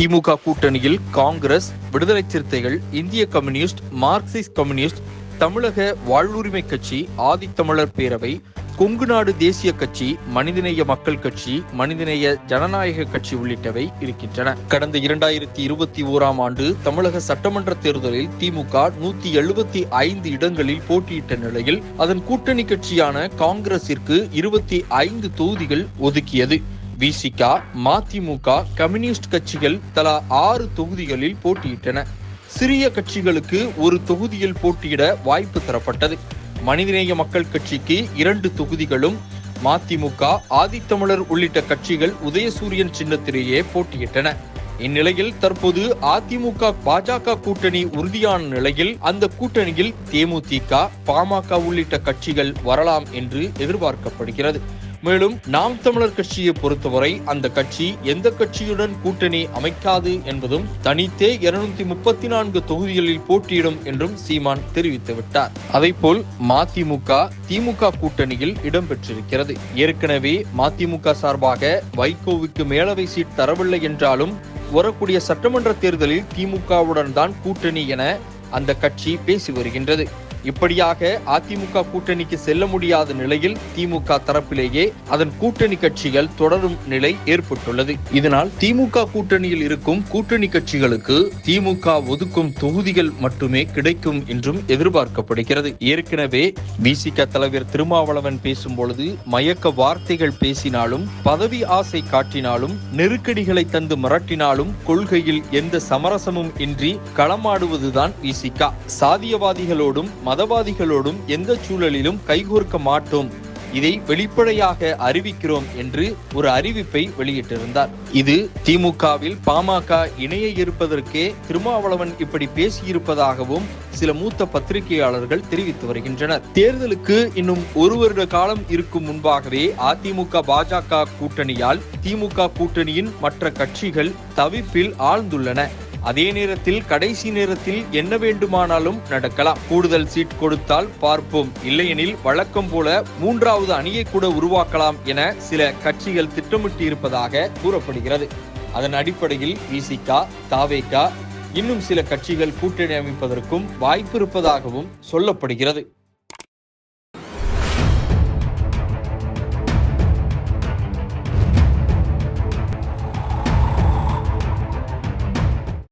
திமுக கூட்டணியில் காங்கிரஸ் விடுதலை சிறுத்தைகள் இந்திய கம்யூனிஸ்ட் மார்க்சிஸ்ட் கம்யூனிஸ்ட் தமிழக வாழ்வுரிமை கட்சி ஆதித்தமிழர் பேரவை கொங்கு நாடு தேசிய கட்சி மனிதநேய மக்கள் கட்சி மனிதநேய ஜனநாயக கட்சி உள்ளிட்டவை இருக்கின்றன. கடந்த இரண்டாயிரத்தி இருபத்தி ஓராம் ஆண்டு தமிழக சட்டமன்ற தேர்தலில் திமுக நூத்தி எழுபத்தி ஐந்து இடங்களில் போட்டியிட்ட நிலையில் அதன் கூட்டணி கட்சியான காங்கிரசிற்கு இருபத்தி ஐந்து தொகுதிகள் ஒதுக்கியது. விசிக மதிமுக கம்யூனிஸ்ட் கட்சிகள் தலா ஆறு தொகுதிகளில் போட்டியிட்டன. சிறிய கட்சிகளுக்கு ஒரு தொகுதியில் போட்டியிட வாய்ப்பு தரப்பட்டது. மனிதநேய மக்கள் கட்சிக்கு இரண்டு தொகுதிகளும் மதிமுக ஆதித்தமிழர் உள்ளிட்ட கட்சிகள் உதயசூரியன் சின்னத்திலேயே போட்டியிட்டன. இந்நிலையில் தற்போது அதிமுக பாஜக கூட்டணி உறுதியான நிலையில் அந்த கூட்டணியில் தேமுதிக பாமக உள்ளிட்ட கட்சிகள் வரலாம் என்று எதிர்பார்க்கப்படுகிறது. மேலும் நாம் தமிழர் கட்சியை பொறுத்தவரை அந்த கட்சி எந்த கட்சியுடன் கூட்டணி அமைக்காது என்பதும் தனித்தே இருநூத்தி முப்பத்தி நான்கு தொகுதிகளில் போட்டியிடும் என்றும் சீமான் தெரிவித்துவிட்டார் அதேபோல் மதிமுக திமுக கூட்டணியில் இடம்பெற்றிருக்கிறது. ஏற்கனவே மதிமுக சார்பாக வைகோவுக்கு மேலவை சீட் தரவில்லை என்றாலும் வரக்கூடிய சட்டமன்ற தேர்தலில் திமுகவுடன் தான் கூட்டணி என அந்த கட்சி பேசி வருகின்றது. இப்படியாக அதிமுக கூட்டணிக்கு செல்ல முடியாத நிலையில் திமுக தரப்பிலேயே அதன் கூட்டணி கட்சிகள் தொடரும் நிலை ஏற்பட்டுள்ளது. இதனால் திமுக கூட்டணியில் இருக்கும் கூட்டணி கட்சிகளுக்கு திமுக ஒதுக்கும் தொகுதிகள் மட்டுமே கிடைக்கும் என்றும் எதிர்பார்க்கப்படுகிறது. ஏற்கனவே விசிக தலைவர் திருமாவளவன் பேசும் பொழுது மயக்க வார்த்தைகள் பேசினாலும் பதவி ஆசை காட்டினாலும் நெருக்கடிகளை தந்து மிரட்டினாலும் கொள்கையில் எந்த சமரசமும் இன்றி களமாடுவதுதான் விசிகா சாதியவாதிகளோடும் மதவாதிகளோடும் எந்த சூழலிலும் கைகோர்க்க மாட்டோம். இதை வெளிப்படையாக அறிவிக்கிறோம் என்று ஒரு அறிவிப்பை வெளியிட்டிருந்தார். இது திமுகவில் பாமக இணைய இருப்பதற்கே திருமாவளவன் இப்படி பேசியிருப்பதாகவும் சில மூத்த பத்திரிகையாளர்கள் தெரிவித்து வருகின்றனர். தேர்தலுக்கு இன்னும் ஒரு வருட காலம் இருக்கும் முன்பாகவே அதிமுக பாஜக கூட்டணியால் திமுக கூட்டணியின் மற்ற கட்சிகள் தவிப்பில் ஆழ்ந்துள்ளன. அதே நேரத்தில் கடைசி நேரத்தில் என்ன வேண்டுமானாலும் நடக்கலாம். கூடுதல் சீட் கொடுத்தால் பார்ப்போம். இல்லையெனில் வழக்கம் போல மூன்றாவது அணியை கூட உருவாக்கலாம் என சில கட்சிகள் திட்டமிட்டு இருப்பதாக கூறப்படுகிறது. அதன் அடிப்படையில் விசிகா தாவேகா இன்னும் சில கட்சிகள் கூட்டணி அமைப்பதற்கும் வாய்ப்பு இருப்பதாகவும் சொல்லப்படுகிறது.